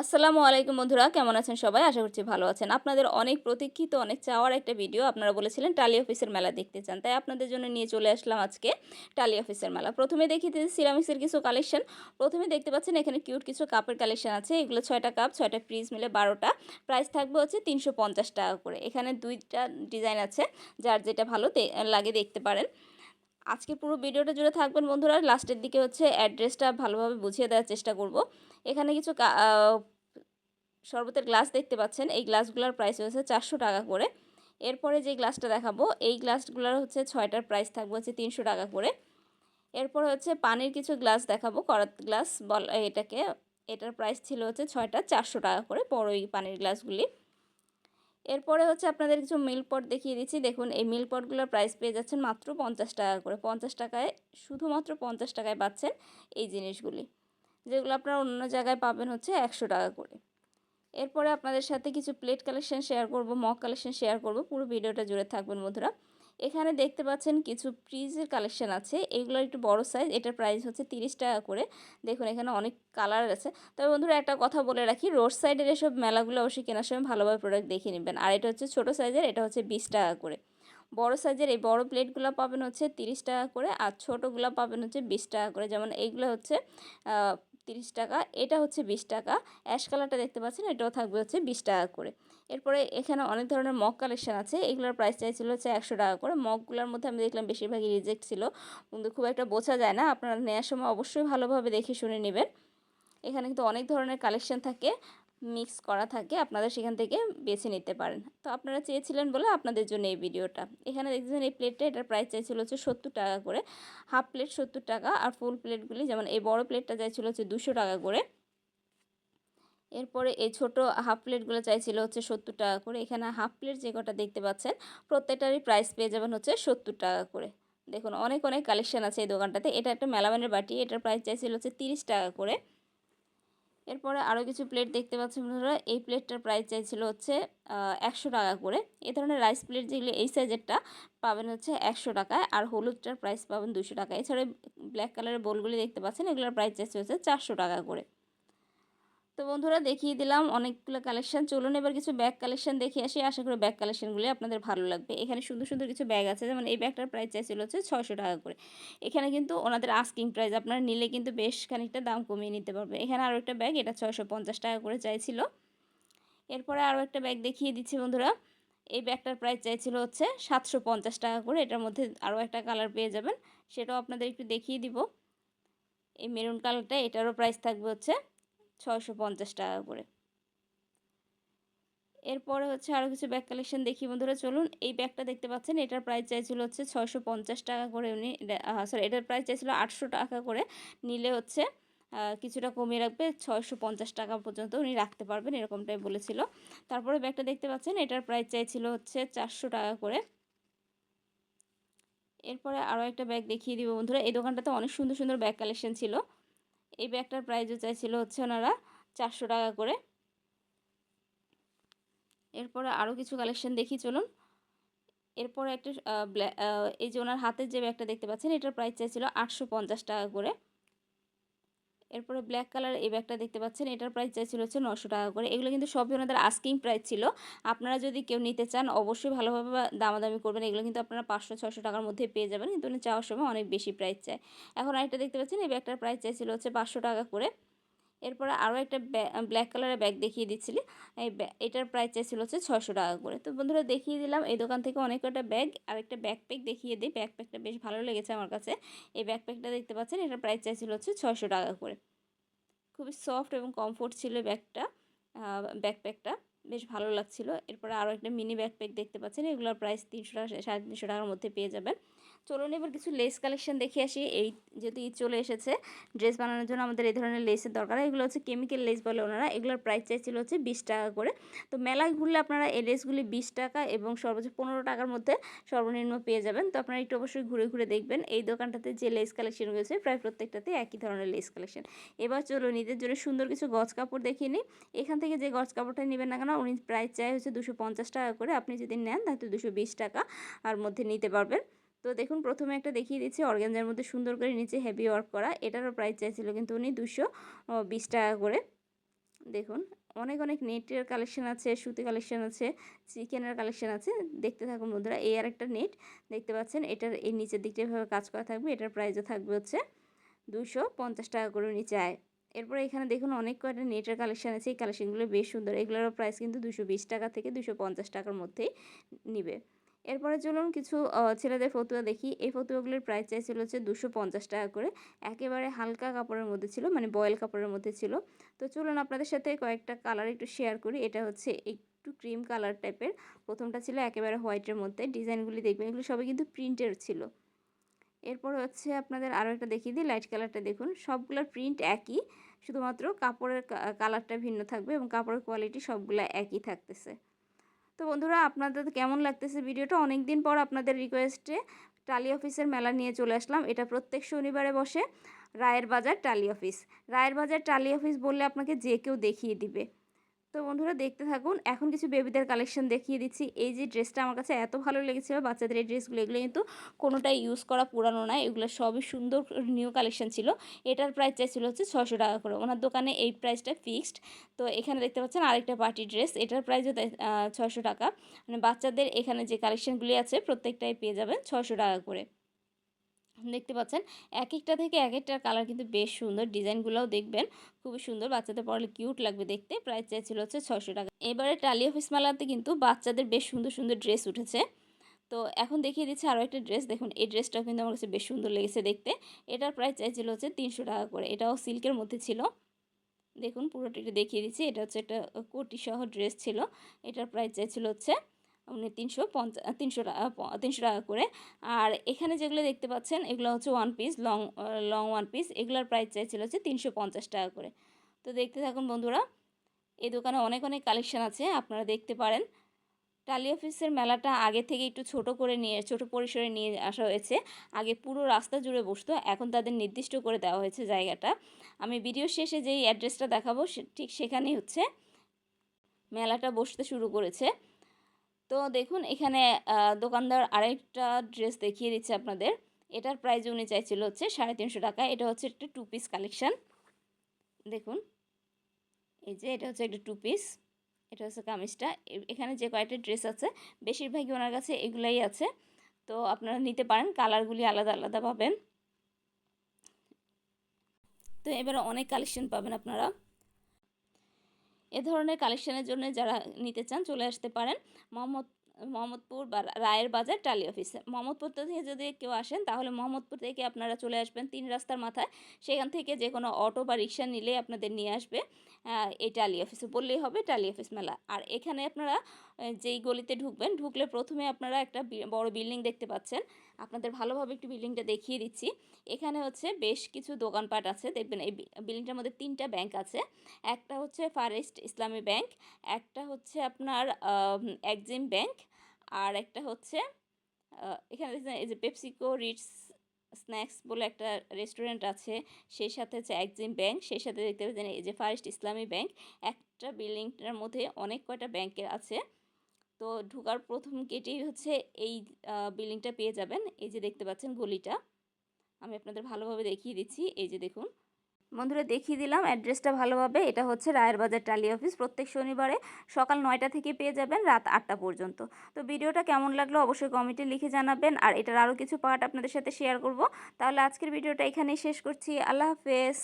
আসসালামু আলাইকুম বন্ধুরা, কেমন আছেন সবাই? আশা করছি ভালো আছেন। আপনাদের অনেক প্রতীক্ষিত, অনেক চাওয়ার একটা ভিডিও আপনারা বলেছিলেন টালি অফিসের মেলা দেখতে চান। তাই আপনাদের জন্য নিয়ে চলে আসলাম আজকে টালি অফিসের মেলা। প্রথমে দেখি সিরামিক্সের কিছু কালেকশন প্রথমে দেখতে পাচ্ছেন এখানে কিউট কিছু কাপের কালেকশন আছে। এগুলো ছয়টা কাপ ছয়টা ফ্রিজ মিলে বারোটা। প্রাইস থাকবে হচ্ছে তিনশো পঞ্চাশ টাকা করে। এখানে দুইটা ডিজাইন আছে, যার যেটা ভালো লাগে দেখতে পারেন। আজকে পুরো ভিডিওটা জুড়ে থাকবেন বন্ধুরা। লাস্টের দিকে হচ্ছে অ্যাড্রেসটা ভালোভাবে বুঝিয়ে দেওয়ার চেষ্টা করব। এখানে কিছু শরবতের গ্লাস দেখতে পাচ্ছেন। এই গ্লাসগুলোর প্রাইস হয়েছে চারশো টাকা করে। এরপরে যে গ্লাসটা দেখাবো, এই গ্লাসগুলোর হচ্ছে ছয়টার প্রাইস থাকবে হচ্ছে তিনশো টাকা করে। এরপর হচ্ছে পানির কিছু গ্লাস দেখাবো, করাত গ্লাস বল, এটাকে, এটার প্রাইস ছিল হচ্ছে ছয়টা চারশো টাকা করে বড় এই পানির গ্লাসগুলি। এরপরে হচ্ছে আপনাদের কিছু মিল পট দেখিয়ে দিচ্ছি। দেখুন, এই মিল পটগুলোর প্রাইস পেয়ে যাচ্ছেন মাত্র পঞ্চাশ টাকা করে। পঞ্চাশ টাকায়, শুধুমাত্র পঞ্চাশ টাকায় পাচ্ছেন এই জিনিসগুলি। যেগুলো আপনারা অন্য জায়গায় পাবেন হচ্ছে একশো টাকা করে। এরপরে আপনাদের সাথে কিছু প্লেট কালেকশন শেয়ার করব মগ কালেকশন শেয়ার করব, পুরো ভিডিওটা জুড়ে থাকবেন বন্ধুরা। এখানে দেখতে পাচ্ছেন কিছু ফ্রিজের কালেকশন আছে, এগুলো একটু বড় সাইজ এটার প্রাইস হচ্ছে তিরিশ টাকা করে। দেখুন, এখানে অনেক কালার আছে। তবে বন্ধুরা, একটা কথা বলে রাখি রোড সাইডের এসব মেলাগুলো অবশ্যই কেনার সময় ভালোভাবে প্রোডাক্ট দেখে নেবেন। আর এটা হচ্ছে ছোটো সাইজের এটা হচ্ছে বিশ টাকা করে। বড় সাইজের এই বড় প্লেটগুলো পাবেন হচ্ছে তিরিশ টাকা করে, আর ছোটোগুলো পাবেন হচ্ছে বিশ টাকা করে। যেমন এইগুলো হচ্ছে তিরিশ টাকা, এটা হচ্ছে বিশ টাকা। অ্যাশ কালারটা দেখতে পাচ্ছেন, এটাও থাকবে হচ্ছে বিশ টাকা করে। এরপরে এখানে অনেক ধরনের মগ কালেকশন আছে, এগুলোর প্রাইস চাইছিল হচ্ছে একশো টাকা করে। মগগুলোর মধ্যে আমি দেখলাম বেশিরভাগই রিজেক্ট ছিল। কিন্তু খুব একটা বোঝা যায় না, আপনারা নেওয়ার সময় অবশ্যই ভালোভাবে দেখে শুনে নেবেন। এখানে কিন্তু অনেক ধরনের কালেকশন থাকে। মিক্স করা থাকে, আপনারা সেখান থেকে বেছে নিতে পারেন। তো আপনারা চেয়েছিলেন বলে আপনাদের জন্য এই ভিডিওটা। এখানে দেখছেন এই প্লেটটা এটার প্রাইস চাইছিল হচ্ছে সত্তর টাকা করে। হাফ প্লেট সত্তর টাকা আর ফুল প্লেটগুলি যেমন এই বড় প্লেটটা চাইছিল হচ্ছে দুশো টাকা করে। এরপরে এই ছোট হাফ প্লেটগুলো চাইছিল হচ্ছে সত্তর টাকা করে। এখানে হাফ প্লেট যে কটা দেখতে পাচ্ছেন, প্রত্যেকটারই প্রাইস পেয়ে যাবেন হচ্ছে সত্তর টাকা করে। দেখুন, অনেক অনেক কালেকশান আছে এই দোকানটাতে। এটা একটা মেলামানের বাটি, এটার প্রাইস চাইছিল হচ্ছে তিরিশ টাকা করে। এরপরে আরও কিছু প্লেট দেখতে পাচ্ছেন বন্ধুরা। এই প্লেটটার প্রাইস চাইছিল হচ্ছে একশো টাকা করে। এ ধরনের রাইস প্লেট যেগুলো, এই সাইজেরটা পাবেন হচ্ছে একশো টাকায় আর হলুদটার প্রাইস পাবেন দুশো টাকা এছাড়া ব্ল্যাক কালারের বোলগুলি দেখতে পাচ্ছেন, এগুলোর প্রাইস চাইছে হচ্ছে চারশো টাকা করে। তো বন্ধুরা দেখিয়ে দিলাম অনেকগুলো কালেকশন চলুন এবার কিছু ব্যাগ কালেকশন দেখে আসি। আশা করি ব্যাগ কালেকশনগুলি আপনাদের ভালো লাগবে। এখানে সুন্দর সুন্দর কিছু ব্যাগ আছে। যেমন এই ব্যাগটার প্রাইস চাইছিল হচ্ছে ছয়শো টাকা করে। এখানে কিন্তু ওনাদের আস্কিং প্রাইস আপনারা নিলে কিন্তু বেশ খানিকটা দাম কমিয়ে নিতে পারবে। এখানে আরও একটা ব্যাগ এটা ছয়শো পঞ্চাশ টাকা করে চাইছিল। এরপরে আরও একটা ব্যাগ দেখিয়ে দিচ্ছি বন্ধুরা। এই ব্যাগটার প্রাইস চাইছিল হচ্ছে সাতশো পঞ্চাশ টাকা করে। এটার মধ্যে আরও একটা কালার পেয়ে যাবেন। সেটাও আপনাদের একটু দেখিয়ে দিব। এই মেরুন কালারটা এটারও প্রাইস থাকবে হচ্ছে ছয়শো পঞ্চাশ টাকা করে এরপরে হচ্ছে আরও কিছু ব্যাগ কালেকশন দেখি বন্ধুরা, চলুন। এই ব্যাগটা দেখতে পাচ্ছেন, এটার প্রাইস চাইছিল হচ্ছে ছয়শো পঞ্চাশ টাকা করে উনি সরি এটার প্রাইস চাইছিল আটশো টাকা করে। নিলে হচ্ছে কিছুটা কমিয়ে রাখবে, ছয়শো পঞ্চাশ টাকা পর্যন্ত উনি রাখতে পারবেন, এরকমটাই বলেছিল। তারপরে ব্যাগটা দেখতে পাচ্ছেন, এটার প্রাইস চাইছিল হচ্ছে চারশো টাকা করে। এরপরে আরও একটা ব্যাগ দেখিয়ে দিব বন্ধুরা, এই দোকানটাতে অনেক সুন্দর সুন্দর ব্যাগ কালেকশন ছিল। এই ব্যাগটার প্রাইজও চাইছিল হচ্ছে ওনারা চারশো টাকা করে। এরপরে আরও কিছু কালেকশন দেখি, চলুন। এরপরে একটা এই যে ওনার হাতের যে ব্যাগটা দেখতে পাচ্ছেন, এটার প্রাইস চাইছিল আটশো পঞ্চাশ টাকা করে। এরপরে ব্ল্যাক কালার এই ব্যাগটা দেখতে পাচ্ছেন, এটার প্রাইস চাইছিল হচ্ছে নশো টাকা করে। এগুলো কিন্তু সবই ওনাদের আস্কিং প্রাইস ছিল। আপনারা যদি কেউ নিতে চান, অবশ্যই ভালোভাবে দামাদামি করবেন। এগুলো কিন্তু আপনারা পাঁচশো ছশো টাকার মধ্যে পেয়ে যাবেন। কিন্তু উনি চাওয়ার সময় অনেক বেশি প্রাইস চায়। এখন আরেকটা দেখতে পাচ্ছেন, এই ব্যাগটার প্রাইস চাইছিল হচ্ছে পাঁচশো টাকা করে। এরপরে আরও একটা ব্ল্যাক কালারের ব্যাগ দেখিয়ে দিচ্ছিলি। এই এটার প্রাইস চাইছিল হচ্ছে ছশো টাকা করে। তো বন্ধুরা দেখিয়ে দিলাম, এই দোকান থেকে অনেক কটা ব্যাগ আর একটা ব্যাকপ্যাক দেখিয়ে দিই। ব্যাকপ্যাকটা বেশ ভালো লেগেছে আমার কাছে। এই ব্যাকপ্যাকটা দেখতে পাচ্ছেন, এটার প্রাইস চাইছিল হচ্ছে ছশো টাকা করে। খুবই সফট এবং কমফোর্ট ছিল ব্যাগটা ব্যাকপ্যাকটা বেশ ভালো লাগছিল। এরপরে আরও একটা মিনি ব্যাকপ্যাক দেখতে পাচ্ছেন। এগুলোর প্রাইস তিনশো টাকা, সাড়ে তিনশো টাকার মধ্যে পেয়ে যাবেন। চলুন এবার কিছু লেস কালেকশন দেখে আসি। এই যেহেতু ঈদ চলে এসেছে ড্রেস বানানোর জন্য আমাদের এই ধরনের লেসের দরকার। এগুলো হচ্ছে কেমিক্যাল লেস বলে ওনারা। এগুলোর প্রাইস চাইছিল হচ্ছে বিশ টাকা করে। তো মেলায় ঘুরলে আপনারা এই লেসগুলি বিশ টাকা এবং সর্বোচ্চ পনেরো টাকার মধ্যে সর্বনিম্ন পেয়ে যাবেন। তো আপনারা একটু অবশ্যই ঘুরে ঘুরে দেখবেন। এই দোকানটাতে যে লেস কালেকশন রয়েছে, প্রায় প্রত্যেকটাতে একই ধরনের লেস কালেকশন এবার চলুন ঈদের জন্য সুন্দর কিছু গজ কাপড় দেখিয়ে নিই। এখান থেকে যে গজ কাপড়টা নেবেন না কেন উনি প্রাইস চাই হচ্ছে দুশো পঞ্চাশ টাকা করে আপনি যদি নেন তাহলে দুশো বিশ টাকা আর মধ্যে নিতে পারবেন। তো দেখুন, প্রথমে একটা দেখিয়ে দিচ্ছি অর্গ্যানজার মধ্যে সুন্দর করে নিচে হেভি ওয়ার্ক করা। এটারও প্রাইস চাইছিল কিন্তু উনি দুশো বিশ টাকা করে। দেখুন, অনেক অনেক নেটের কালেকশন আছে, সুতি কালেকশন আছে চিকেনের কালেকশন আছে। দেখতে থাকুন বন্ধুরা, এই আর একটা নেট দেখতে পাচ্ছেন? এটার এই নিচের দিকটা এভাবে কাজ করা থাকবে, এটার প্রাইসও থাকবে হচ্ছে দুশো পঞ্চাশ টাকা করে নিচে আয় এরপরে এখানে দেখুন অনেক কয়টা নেটের কালেকশন আছে। এই কালেকশনগুলো বেশ সুন্দর। এগুলোর প্রাইস কিন্তু দুশো টাকা থেকে দুশো টাকার মধ্যেই নিবে। এরপরে চলুন কিছু ছেলেদের ফতুয়া দেখি। এই ফতুয়াগুলোর প্রাইস চাইছিল হচ্ছে দুশো পঞ্চাশ টাকা করে। একেবারে হালকা কাপড়ের মধ্যে ছিল মানে বয়েল কাপড়ের মধ্যে ছিল। তো চলুন আপনাদের সাথে কয়েকটা কালার একটু শেয়ার করি। এটা হচ্ছে একটু ক্রিম কালার টাইপের প্রথমটা ছিল একেবারে হোয়াইটের মধ্যে। ডিজাইনগুলি দেখবেন, এগুলো সবই কিন্তু প্রিন্টের ছিল। এরপর হচ্ছে আপনাদের আরও একটা দেখিয়ে দিই লাইট কালারটা দেখুন। সবগুলোর প্রিন্ট একই, শুধুমাত্র কাপড়ের কালারটা ভিন্ন থাকবে এবং কাপড়ের কোয়ালিটি সবগুলো একই থাকতেছে। তো বন্ধুরা, আপনাদের কেমন লাগতেছে ভিডিওটা? অনেক দিন পর আপনাদের রিকোয়েস্টে টালি অফিসের মেলা নিয়ে চলে আসলাম। এটা প্রত্যেক শনিবারে বসে রায়ের বাজার টালি অফিস। রায়ের বাজার টালি অফিস বললে আপনাকে যে কেউ দেখিয়ে দিবে। তো বন্ধুরা দেখতে থাকুন, এখন কিছু বেবিদের কালেকশন দেখিয়ে দিচ্ছি। এই যে ড্রেসটা আমার কাছে এত ভালো লেগেছিল, বাচ্চাদের এই ড্রেসগুলো এগুলো কিন্তু কোনোটাই ইউজ করা পুরানো নয় এগুলো সবই সুন্দর নিউ কালেকশন ছিল। এটার প্রাইস চাইছিল হচ্ছে ছশো টাকা করে। ওনার দোকানে এই প্রাইসটা ফিক্সড তো এখানে দেখতে পাচ্ছেন আরেকটা পার্টি ড্রেস এটার প্রাইসও ছশো টাকা। মানে বাচ্চাদের এখানে যে কালেকশনগুলি আছে, প্রত্যেকটাই পেয়ে যাবেন ছশো টাকা করে। দেখতে পাচ্ছেন এক একটা থেকে এক একটার কালার কিন্তু বেশ সুন্দর। ডিজাইনগুলোও দেখবেন, খুবই সুন্দর। বাচ্চাদের পড়লে কিউট লাগবে দেখতে। প্রাইস চাইছিল হচ্ছে ছশো টাকা। এবারে টালি অফিস মেলাতে কিন্তু বাচ্চাদের বেশ সুন্দর সুন্দর ড্রেস উঠেছে। তো এখন দেখিয়ে দিচ্ছি আরও একটা ড্রেস দেখুন, এই ড্রেসটাও কিন্তু আমার কাছে বেশ সুন্দর লেগেছে দেখতে। এটার প্রাইস চাইছিল হচ্ছে তিনশো টাকা করে। এটাও সিল্কের মধ্যে ছিল। দেখুন পুরোটা দেখিয়ে দিচ্ছি। এটা হচ্ছে একটা কোটি সহ ড্রেস ছিল। এটার প্রাইস চাইছিল হচ্ছে উনি তিনশো পঞ্চা, তিনশো টাকা তিনশো টাকা করে। আর এখানে যেগুলো দেখতে পাচ্ছেন, এগুলো হচ্ছে one piece long long one piece এগুলোর প্রাইস চাইছিল হচ্ছে তিনশো পঞ্চাশ টাকা করে। তো দেখতে থাকুন বন্ধুরা, এই দোকানে অনেক অনেক কালেকশান আছে, আপনারা দেখতে পারেন। টালি অফিসের মেলাটা আগে থেকে একটু ছোট করে নিয়ে, ছোট পরিসরে নিয়ে আসা হয়েছে। আগে পুরো রাস্তা জুড়ে বসতো, এখন তাদের নির্দিষ্ট করে দেওয়া হয়েছে জায়গাটা। আমি ভিডিও শেষে যেই অ্যাড্রেসটা দেখাবো ঠিক সেখানেই হচ্ছে। মেলাটা বসতে শুরু করেছে। তো দেখুন, এখানে দোকানদার আরেকটা ড্রেস দেখিয়ে দিচ্ছে আপনাদের। এটার প্রাইস উনি চাইছিল হচ্ছে সাড়ে তিনশো টাকা। এটা হচ্ছে একটা টু পিস কালেকশান দেখুন, এই যে এটা হচ্ছে একটা টু পিস এটা হচ্ছে কামিজটা। এখানে যে কয়েকটা ড্রেস আছে, বেশিরভাগই ওনার কাছে এগুলাই আছে। তো আপনারা নিতে পারেন, কালারগুলি আলাদা আলাদা পাবেন। তো এবারে অনেক কালেকশন পাবেন আপনারা। এ ধরনের কালেকশনের জন্য যারা নিতে চান চলে আসতে পারেন মোহাম্মদ, মোহাম্মদপুর বা রায়ের বাজার টালি অফিসে মোহাম্মদপুর থেকে যদি কেউ আসেন তাহলে মোহাম্মদপুর থেকে আপনারা চলে আসবেন তিন রাস্তার মাথায়। সেখান থেকে যে কোনো অটো বা রিক্সা নিলেই আপনাদের নিয়ে আসবে এই টালি অফিসে বললেই হবে টালি অফিস মেলা। আর এখানে আপনারা যেই গলিতে ঢুকবেন, ঢুকলে প্রথমে আপনারা একটা বড় বিল্ডিং দেখতে পাচ্ছেন। আপনাদের ভালোভাবে একটু বিল্ডিংটা দেখিয়ে দিচ্ছি। এখানে হচ্ছে বেশ কিছু দোকানপাট আছে। দেখবেন এই বিল্ডিংটার মধ্যে তিনটা ব্যাংক আছে। একটা হচ্ছে ফারেস্ট ইসলামী ব্যাংক, একটা হচ্ছে আপনার একজিম ব্যাংক, আর একটা হচ্ছে এখানে দেখছেন এই যে পেপসিকো, রিটস, স্ন্যাক্স বলে একটা রেস্টুরেন্ট আছে। সেই সাথে হচ্ছে একজিম ব্যাংক, সেই সাথে দেখতে পাচ্ছেন এই যে ফারেস্ট ইসলামী ব্যাংক। একটা বিল্ডিংটার মধ্যে অনেক কয়টা ব্যাংকের আছে। তো ঢোকার প্রথম গেটেই হচ্ছে এই বিল্ডিংটা পেয়ে যাবেন। এই যে দেখতে পাচ্ছেন গলিটা। আমি আপনাদের ভালোভাবে দেখিয়ে দিচ্ছি। এই যে দেখুন। বন্ধুরা, দেখিয়ে দিলাম অ্যাড্রেসটা ভালোভাবে। এটা হচ্ছে রায়ের বাজার টালি অফিস প্রত্যেক শনিবারে সকাল নয়টা থেকে পেয়ে যাবেন রাত আটটা পর্যন্ত। তো ভিডিওটা কেমন লাগল অবশ্যই কমেন্টে লিখে জানাবেন। আর এটার আরও কিছু পার্ট আপনাদের সাথে শেয়ার করব। তাহলে আজকের ভিডিওটা এখানেই শেষ করছি। আল্লাহ হাফেজ।